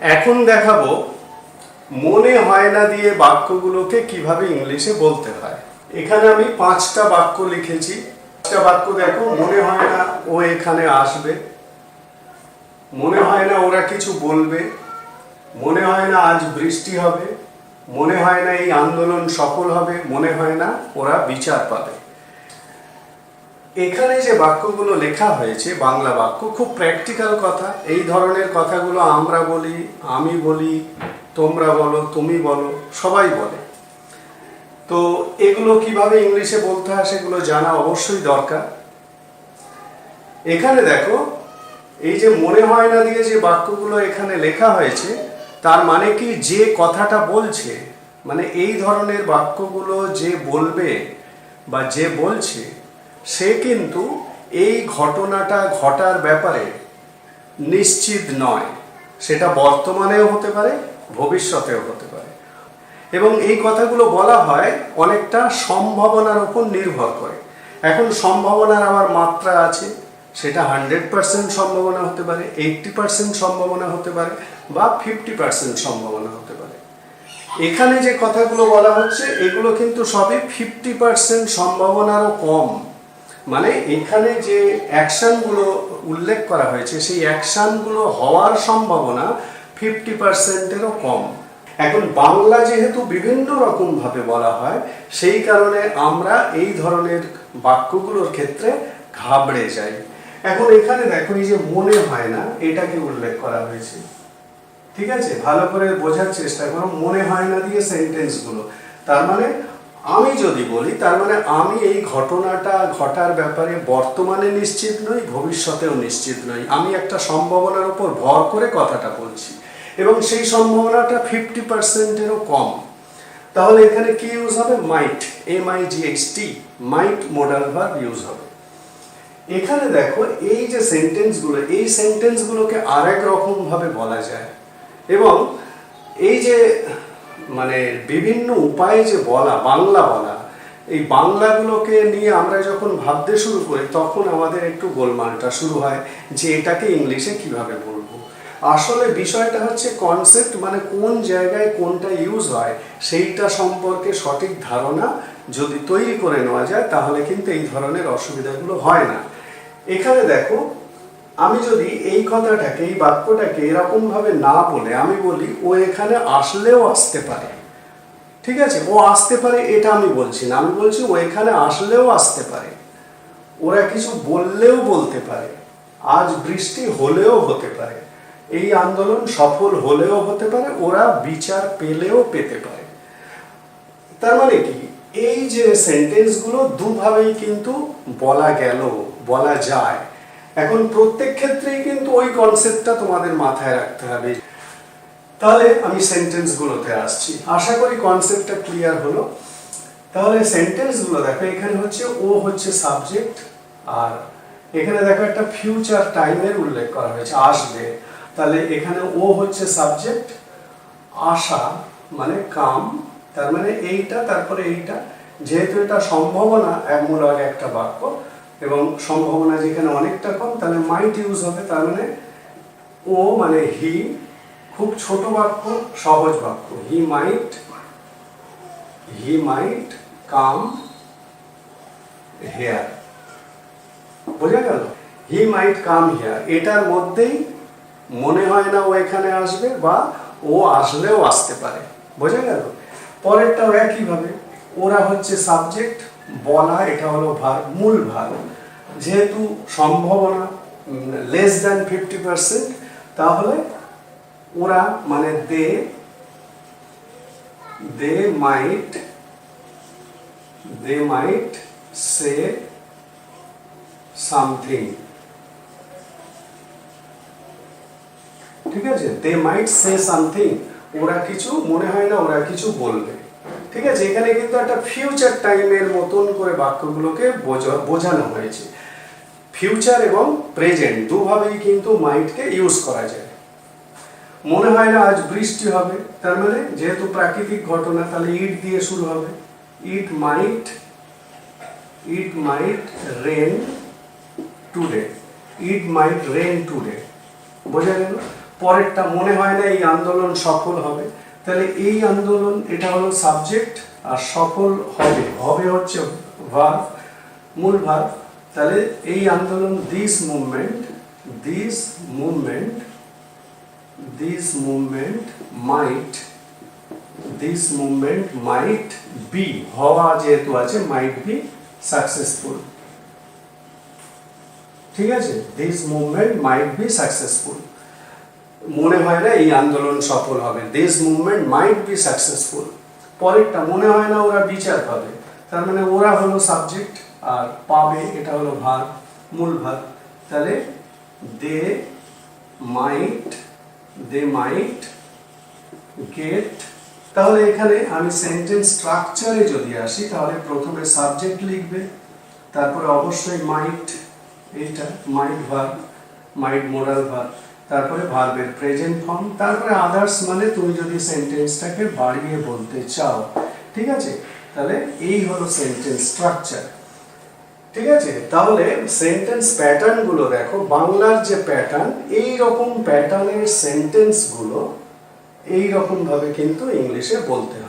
এখন দেখাবো মনে হয় না দিয়ে বাক্যগুলোকে কীভাবে ইংলিশে বলতে হয়। এখানে আমি পাঁচটা বাক্য লিখেছি। পাঁচটা বাক্য দেখো, মনে হয় না ও এখানে আসবে। মনে হয় না ওরা কিছু বলবে। মনে হয় না আজ বৃষ্টি হবে। মনে হয় না এই আন্দোলন সফল হবে। মনে হয় না ওরা বিচার পাবে। এখানে যে বাক্যগুলো লেখা হয়েছে, বাংলা বাক্য, খুব প্র্যাকটিক্যাল কথা। এই ধরনের কথাগুলো আমরা বলি, আমি বলি, তোমরা বলো, তুমি বলো, সবাই বলে। তো এগুলো কীভাবে ইংলিশে বলতে হয় সেগুলো জানা অবশ্যই দরকার। এখানে দেখো, এই যে মনে হয় না দিয়ে যে বাক্যগুলো এখানে লেখা হয়েছে, তার মানে কি যে কথাটা বলছে মানে এই ধরনের বাক্যগুলো যে বলবে বা যে বলছে সে কিন্তু এই ঘটনাটা ঘটার ব্যাপারে নিশ্চিত নয়। সেটা বর্তমানেও হতে পারে, ভবিষ্যতেও হতে পারে। এবং এই কথাগুলো বলা হয় অনেকটা সম্ভাবনার উপর নির্ভর করে। এখন সম্ভাবনার আমার মাত্রা আছে, সেটা হান্ড্রেড পার্সেন্ট সম্ভাবনা হতে পারে, এইটটি পার্সেন্ট সম্ভাবনা হতে পারে, বা ফিফটি পার্সেন্ট সম্ভাবনা হতে পারে। এখানে যে কথাগুলো বলা হচ্ছে, এগুলো কিন্তু সবই ফিফটি পার্সেন্ট সম্ভাবনারও কম। মানে এখানে যে অ্যাকশনগুলো উল্লেখ করা হয়েছে, সেই অ্যাকশনগুলো হওয়ার সম্ভাবনা ফিফটি পার্সেন্টেরও কম। এখন বাংলা যেহেতু বিভিন্ন রকমভাবে বলা হয়, সেই কারণে আমরা এই ধরনের বাক্যগুলোর ক্ষেত্রে ঘাবড়ে যাই। এখন এখানে দেখো এই যে মনে হয় না, এটাকে উল্লেখ করা হয়েছে। ঠিক আছে? ভালো করে বোঝার চেষ্টা করো, মনে হয় না দিয়ে সেন্টেন্সগুলো তার মানে আমি যদি বলি, তার মানে আমি এই ঘটনাটা ঘটার ব্যাপারে বর্তমানে নিশ্চিত নই, ভবিষ্যতেও নিশ্চিত নই। আমি একটা সম্ভাবনার উপর ভর করে কথাটা বলছি। এবং সেই সম্ভাবনাটা ফিফটি পার্সেন্টেরও কম। তাহলে এখানে কি ইউজ হবে? Might M I G H T might modal verb use হবে। এখানে দেখো, এই যে সেন্টেন্সগুলো এই সেন্টেন্সগুলোকে আরেক রকম ভাবে বলা যায়। এবং এই যে মানে বিভিন্ন উপায়ে যে বলা, বাংলা বলা, এই বাংলাগুলোকে নিয়ে আমরা যখন ভাবতে শুরু করি, তখন আমাদের একটু গোলমালটা শুরু হয় যে এটাকে ইংলিশে কীভাবে বলব। আসলে বিষয়টা হচ্ছে কনসেপ্ট মানে কোন জায়গায় কোনটা ইউজ হয়, সেইটা সম্পর্কে সঠিক ধারণা যদি তৈরি করে নেওয়া যায়, তাহলে কিন্তু এই ধরনের অসুবিধাগুলো হয় না। এখানে দেখো আমি যদি এই কথাটাকে, এই বাক্যটাকে এরকম ভাবে না বলে আমি বলি, ও এখানে আসলেও আসতে পারে। ঠিক আছে? ও আসতে পারে এটা আমি বলছি না। আমি বলছি ও এখানে আসলেও আসতে পারে। ওরা কিছু বললেও বলতে পারে। আজ বৃষ্টি হলেও হতে পারে। এই আন্দোলন সফল হলেও হতে পারে। ওরা বিচার পেলেও পেতে পারে। তার মানে কি? এই যে সেন্টেন্সগুলো দুভাবেই কিন্তু বলা গেল, বলা যায়। এখন প্রত্যেক ক্ষেত্রেই কিন্তু ওই কনসেপ্টটা তোমাদের মাথায় রাখতে হবে। তাহলে আমি সেন্টেন্সগুলোতে আসছি। আশা করি কনসেপ্টটা ক্লিয়ার হলো। তাহলে সেন্টেন্সগুলো দেখো, এখানে হচ্ছে ও হচ্ছে সাবজেক্ট আর এখানে দেখো একটা ফিউচার টাইমের উল্লেখ করা হয়েছে, আসবে। তাহলে এখানে ও হচ্ছে সাবজেক্ট আশা মানে কাম, তার মানে এইটা, তারপরে এইটা। যেহেতু এটা সম্ভাবনা একমূলক একটা বাক্য এবং সম্ভাবনা যেখানে অনেকটা কম, তাহলে মাইট ইউজ হবে, তার মানে ও মানে হি খুব ছোট বাক্য, সহজ বাক্য। হি মাইট হি মাইট কাম হেয়ার বোঝা গেল? হি মাইট কাম হেয়ার এটার মধ্যেই মনে হয় না ও এখানে আসবে বা ও আসলেও আসতে পারে। বোঝা গেল? পরেরটাও একইভাবে। ওরা হচ্ছে সাবজেক্ট বলা, এটা হলো ভার, মূল ভার। যেহেতু সম্ভাবনা লেস দ্যান ফিফটি পার্সেন্ট তাহলে ওরা মানে দে দে মাইট দে মাইট সে সামথিং ঠিক আছে? দে মাইট সে সামথিং ওরা কিছু, মনে হয় না ওরা কিছু বলবে। ঠিক আছে? এখানে কিন্তু একটা ফিউচার টাইমের মতন করে বাক্যগুলোকে বোঝা- বোঝানো হয়েছে। ফিউচার এবং প্রেজেন্ট দুভাবেই কিন্তু মাইটকে ইউজ করা যায়। মনে হয় না আজ বৃষ্টি হবে, তার মানে যেহেতু প্রাকৃতিক ঘটনা, তাহলে ইট দিয়ে শুরু হবে। It might it might rain today it might rain today বোঝা গেল? পরেরটা মনে হয় না এই আন্দোলন সফল হবে। তাহলে এই আন্দোলন, এটা হলো সাবজেক্ট আর সফল হবে। হবে হচ্ছে ভার্ব মূল ভার্ব তাহলে এই আন্দোলন this movement this movement this movement might this movement might be হওয়া যেহেতু আছে মাইট বি সাকসেসফুল ঠিক আছে? This movement might be successful মনে হয় না এই আন্দোলন সফল হবে। This movement might be successful পরেরটা মনে হয় না ওরা বিচার পাবে। তার মানে ওরা হলো সাবজেক্ট আর পাবে এটা হলো ভার, মূল ভার। তাহলে দে মাইট দে মাইট গেট তাহলে এখানে আমি সেন্টেন্স স্ট্রাকচারে যদি আসি, তাহলে প্রথমে সাবজেক্ট লিখবে। তারপরে অবশ্যই মাইট এইটা might verb might moral verb তারপরে ভার্বের প্রেজেন্ট ফর্ম তারপরে আদার্স মানে তুমি যদি সেন্টেন্সটাকে বাড়িয়ে বলতে চাও, ঠিক আছে? তাহলে এই হলো সেন্টেন্স স্ট্রাকচার ঠিক আছে? তাহলে সেন্টেন্স প্যাটার্নগুলো দেখো, বাংলার যে প্যাটার্ন এই রকম প্যাটার্নের সেন্টেন্সগুলো এই রকম ভাবে কিন্তু ইংলিশে বলতে হয়।